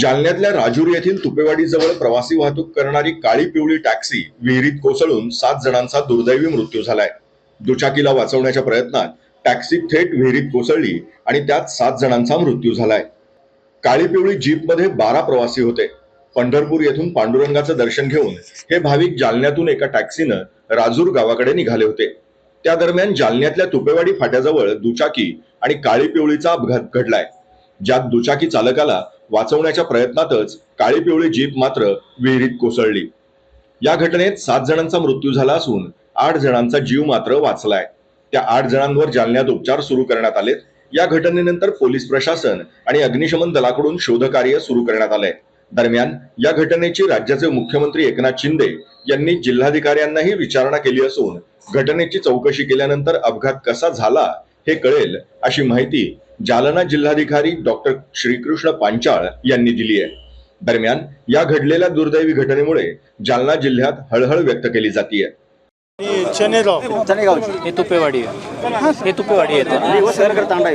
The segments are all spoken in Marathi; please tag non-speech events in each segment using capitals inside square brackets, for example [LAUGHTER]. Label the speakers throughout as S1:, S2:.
S1: जालन्यातल्या राजूर येथील तुपेवाडीजवळ प्रवासी वाहतूक करणारी काळी पिवळी टॅक्सी विहिरीत कोसळून सात जणांचा दुर्दैवी मृत्यू झालाय. दुचाकीला वाचवण्याच्या प्रयत्नात टॅक्सी थेट विहिरीत कोसळली आणि त्यात सात जणांचा मृत्यू झालाय. काळी पिवळी जीपमध्ये बारा प्रवासी होते. पंढरपूर येथून पांडुरंगाचं दर्शन घेऊन हे भाविक जालन्यातून एका टॅक्सीनं राजूर गावाकडे निघाले होते. त्या दरम्यान जालन्यातल्या तुपेवाडी फाट्याजवळ दुचाकी आणि काळी पिवळीचा अपघात घडलाय. ज्यात दुचाकी चालकाला वाचवण्याच्या प्रयत्नातच काळी पिवळी जीप मात्र विहिरीत कोसळली. या घटनेत सात जणांचा मृत्यू झाला असून आठ जणांचा जीव मात्र वाचलाय. त्या आठ जणांवर जालन्यात उपचार सुरू करण्यात आलेत. या घटनेनंतर पोलीस प्रशासन आणि अग्निशमन दलाकडून शोधकार्य सुरू करण्यात आलंय. दरम्यान या घटनेची राज्याचे मुख्यमंत्री एकनाथ शिंदे यांनी जिल्हाधिकाऱ्यांनाही विचारणा केली असून घटनेची चौकशी केल्यानंतर अपघात कसा झाला हे कळेल अशी माहिती जालना जिल्हाधिकारी डॉक्टर श्रीकृष्ण पांचाळ यांनी दिली आहे. दरम्यान या घडलेल्या दुर्दैवी घटनेमुळे जालना जिल्ह्यात हळहळ व्यक्त केली
S2: चनेगाव.
S3: हे तुपेवाडी आहे. हे तुपेवाडी येतं.
S4: तांडा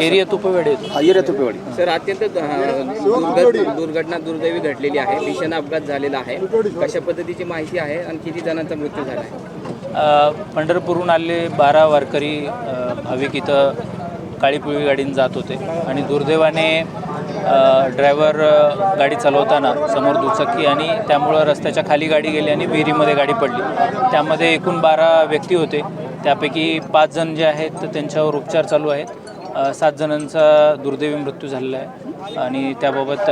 S3: एरिया तुपेवाडी येतो.
S4: हा येरे तुपेवाडी.
S5: सर अत्यंत दुर्घटना दुर्दैवी घडलेली आहे. भीषण अपघात झालेला आहे. कशा पद्धतीची माहिती आहे आणि किती जणांचा मृत्यू झाला आहे?
S3: पंढरपूरहून आलेले बारा वारकरी भाविक इथं काळी गाडीने जात होते. आणि दुर्दैवाने ड्रायव्हर गाडी चालवताना समोर दुचाकी आणि त्यामुळं रस्त्याच्या खाली गाडी गेली आणि विहिरीमध्ये गाडी पडली. त्यामध्ये एकूण बारा व्यक्ती होते. त्यापैकी पाच जण जे आहेत तर त्यांच्यावर उपचार चालू आहेत. सात जणांचा दुर्दैवी मृत्यू झालेला आहे. आणि त्याबाबत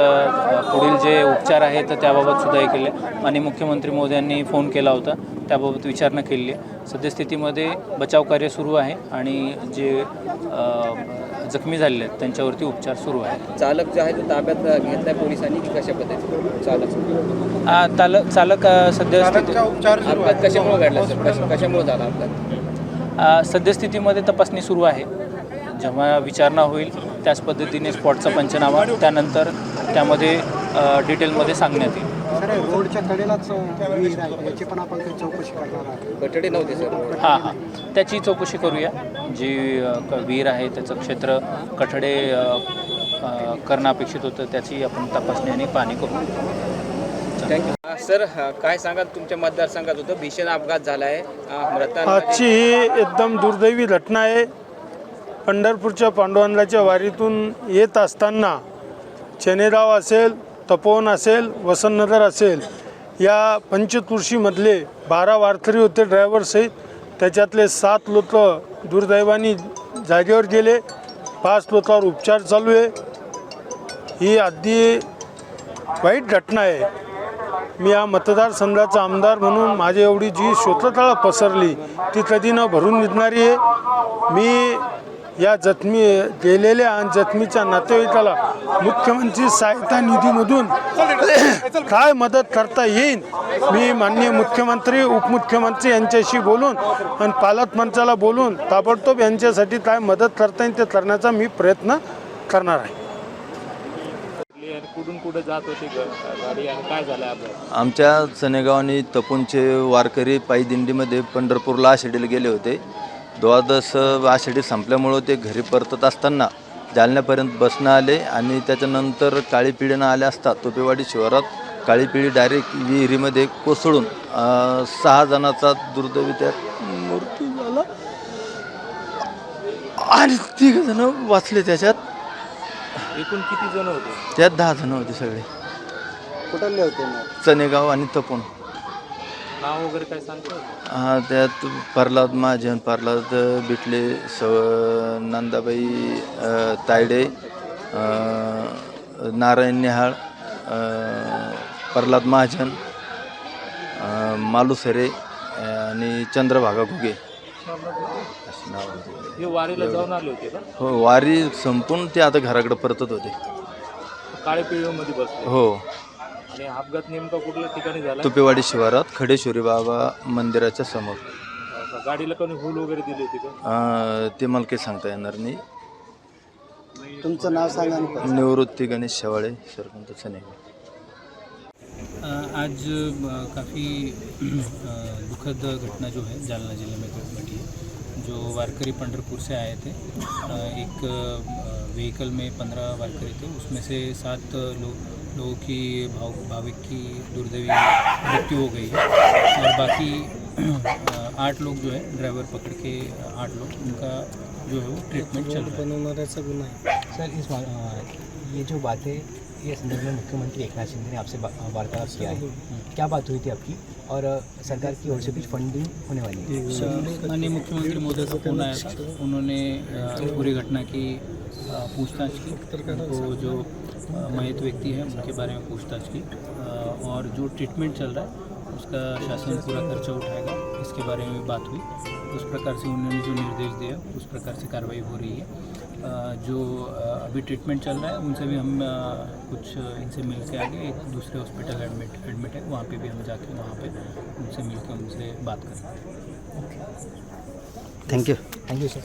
S3: पुढील जे उपचार आहेत तर त्याबाबत सुद्धा हे केले. आणि मुख्यमंत्री मोदयांनी फोन केला होता. त्याबाबत विचारणा केलेली आहे. सद्यस्थितीमध्ये बचाव कार्य सुरू आहे आणि जे जखमी झालेले आहेत त्यांच्यावरती उपचार सुरू आहेत.
S5: चालक जो आहे तो ताब्यात घेतलाय पोलिसांनी की कशा पद्धतीने? चालक.
S3: आ, चालक चालक सद्यस्थिती
S5: अपघात कशामुळे घडला सर? कशामुळे झाला अपघात?
S3: सद्यस्थितीमध्ये तपासणी सुरू आहे. जेव्हा विचारणा होईल त्याच पद्धतीने स्पॉटचा पंचनामा त्यानंतर त्यामध्ये डिटेलमध्ये सांगण्यात येईल.
S2: सर रोडच्या कडेलाच विहीर आहे याची पण आपण काही चौकशी करणार आहोत.
S5: कठडे नव्हते सर.
S3: हां हां. त्याची चौकशी करूया. जी विहीर आहे त्याचं क्षेत्र कठडे करणं अपेक्षित होतं त्याची आपण तपासणी आणि पाहणी करू.
S5: थँक्यू सर काय सांगाल? तुमच्या मतदारसंघात होतं भीषण अपघात झाला आहे
S2: आजची ही एकदम दुर्दैवी घटना आहे. पंढरपूरच्या पांडुरंगाच्या वारीतून येत असताना चनेराव असेल तपोवन असेल वसंतनगर असेल या पंचतुळशीमधले बारा वारकरी होते ड्रायव्हरसहित त्याच्यातले सात लोक दुर्दैवाने जागेवर गेले. पाच लोकांवर उपचार चालू आहे. ही अगदी वाईट घटना आहे. मी या मतदारसंघाचा आमदार म्हणून माझी एवढी जी शोधतळा पसरली ती कधी न भरून निघणारी आहे. मी या जखमी गेलेल्या आणि जखमीच्या नातेवाईकाला मुख्यमंत्री सहायता निधीमधून [COUGHS] काय मदत करता येईल? मी माननीय मुख्यमंत्री उपमुख्यमंत्री यांच्याशी बोलून आणि पालकमंत्र्याला बोलून ताबडतोब यांच्यासाठी काय मदत करता येईल ते करण्याचा मी प्रयत्न करणार आहे.
S3: कुठून कुठे जात होती गाडी आणि काय झालं अपघात
S6: आमच्या सनेगाव आणि तपोनचे वारकरी पायी दिंडीमध्ये पंढरपूरला आषाढीला गेले होते. द्वादश आषाढी संपल्यामुळं ते घरी परतत असताना जालन्यापर्यंत बसणं आले आणि त्याच्यानंतर काळी पिढीनं आले असता तोपेवाडी शिवारात काळी पिढी डायरेक्ट विहिरीमध्ये कोसळून सहा जणांचा दुर्दैवी त्यात मृत्यू झाला. आणि तिघ जण वाचले त्याच्यात.
S3: एकूण किती जण होते?
S6: त्यात दहा जण होते सगळे.
S4: कुठले होते
S6: चनेगाव आणि तपोन
S3: नाव वगैरे काय सांगतो
S6: हा त्यात प्रल्हाद महाजन प्रल्हाद बिटले स नंदाबाई अ, तायडे अ, नारायण नेहाळ अ, प्रल्हाद महाजन अ, मालुसरे अ, आणि चंद्रभागा घुगे. अशी नाव होती.
S3: हे वारीला जाऊन आले होते का?
S6: हो वारी संपून ते आता घराकडे परतत होते.
S3: काळ्या पिळीमध्ये बसले.
S6: हो.
S3: आणि अपघात नेमका कुठल्या ठिकाणी झाला?
S6: तुपेवाडी शिवारात खडेश्वरी बाबा मंदिराच्या समोर.
S3: गाडीला कोणी हुल वगैरे दिली होती का?
S6: अ, ते मला काही सांगता येणार नाही.
S4: तुमचं नाव सांगा
S6: निवृत्ती गणेश शेवाळे सरपंच सनेगाव.
S3: अ, आज अ, काफ़ी अ, दुखद घटना जो है जालना जिले में घटी है जो वारकरी पंढरपुर से आए थे. अ, एक अ, व्हीकल में पंद्रह वारकरी थे उसमें से सात लो, लोगों की भाव भाविक की दुर्दैवी मृत्यु हो गई है। और बाकी आठ लोग जो है ड्राइवर पकड़ के आठ लोग उनका जो है वो ट्रीटमेंट चल रहा है।
S7: सर इस वा- अ, ये जो बात है ये संदर्भ में मुख्यमंत्री एक नाथ शिंदे ने आपसे वार्तालाप किया है क्या बात हुई थी आपकी? और सरकार की ओर से कुछ फंडिंग होने वाली है?
S3: माननीय मुख्यमंत्री मोदी का फ़ोन आया था। उन्होंने पूरी घटना की पूछताछ की। उनको जो मयत व्यक्ति है उनके बारे में पूछताछ की। और जो ट्रीटमेंट चल रहा है उसका शासन पूरा खर्चा उठाएगा। इसके बारे में भी बात हुई। उस प्रकार से उन्होंने जो निर्देश दिया उस प्रकार से कार्रवाई हो रही है। जो अभी ट्रीटमेंट चल रहा है उनसे भी हम कुछ इनसे मिल के आगे एक दूसरे हॉस्पिटल एडमिट एडमिट है। वहाँ पे भी हम जाके वहाँ पे उनसे मिल के उनसे बात करेंगे।
S4: Thank
S7: you sir